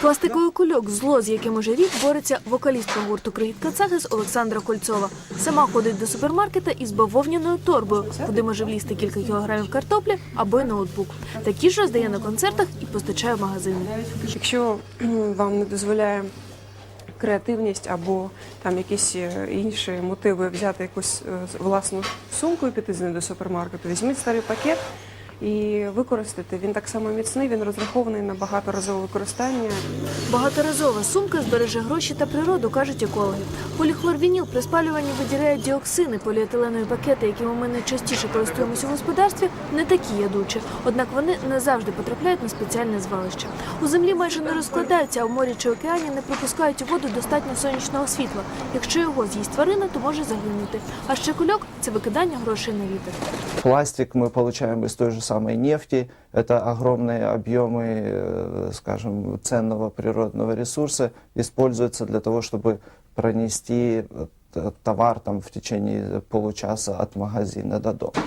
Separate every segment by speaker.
Speaker 1: Пластиковий кульок зло, з яким уже рік бореться вокалістка гурту Крихіт Кацагис Олександра Кольцова. Сама ходить до супермаркета із бавовняною торбою, куди може влізти кілька кілограмів картоплі або й ноутбук. Такі ж роздає на концертах і постачає в магазини.
Speaker 2: Якщо вам не дозволяє креативність або там якісь е, інші мотиви взяти якусь е, власну сумку і піти з нею до супермаркету, візьміть старий пакет і використайте. Він так само міцний, він розрахований на багаторазове використання.
Speaker 1: Багаторазова сумка збереже гроші та природу, кажуть екологи. Поліхлорвініл при спалюванні виділяє діоксини, поліетиленові пакети, якими ми найчастіше користуємося у господарстві, не такі ядучі. Однак вони не завжди потрапляють на спеціальне звалище. У землі майже не розкладаються, а в морі чи океані не пропускають у воду достатньо сонячного світла. Якщо його з'їсть тварина, то може загинути. А ще кульок це викидання грошей на вітер.
Speaker 3: Пластик мы получаем из той же самой нефти. Это огромные объемы, э, скажем, ценного природного ресурса используются для того, чтобы пронести э, т- товар там в течение получаса от магазина до дома.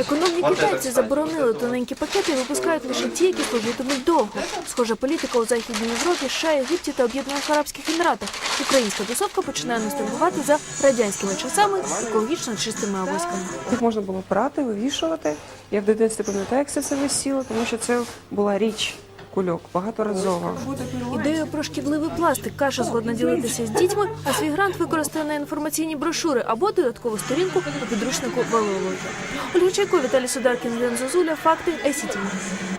Speaker 1: Економні китайці заборонили тоненькі пакети і випускають лише ті, які служитимуть довго. Схожа політика у Західній Європі, США, Єгипті та Об'єднаних Арабських Еміратах. Українська тусовка починає ностальгувати за радянськими часами екологічно чистими авоськами.
Speaker 2: Їх можна було прати, вивішувати. Я в дитинстві пам'ятаю, як це все висіло, тому що це була річ кульок, багаторазова.
Speaker 1: Ідею про шкідливий пластик каша згодна ділитися з дітьми, а свій грант використає на інформаційні брошури або додаткову сторінку у підручнику валеології. Ольга Чайко, Віталій Сударкін, Лен Зозуля, Факти, ICTV.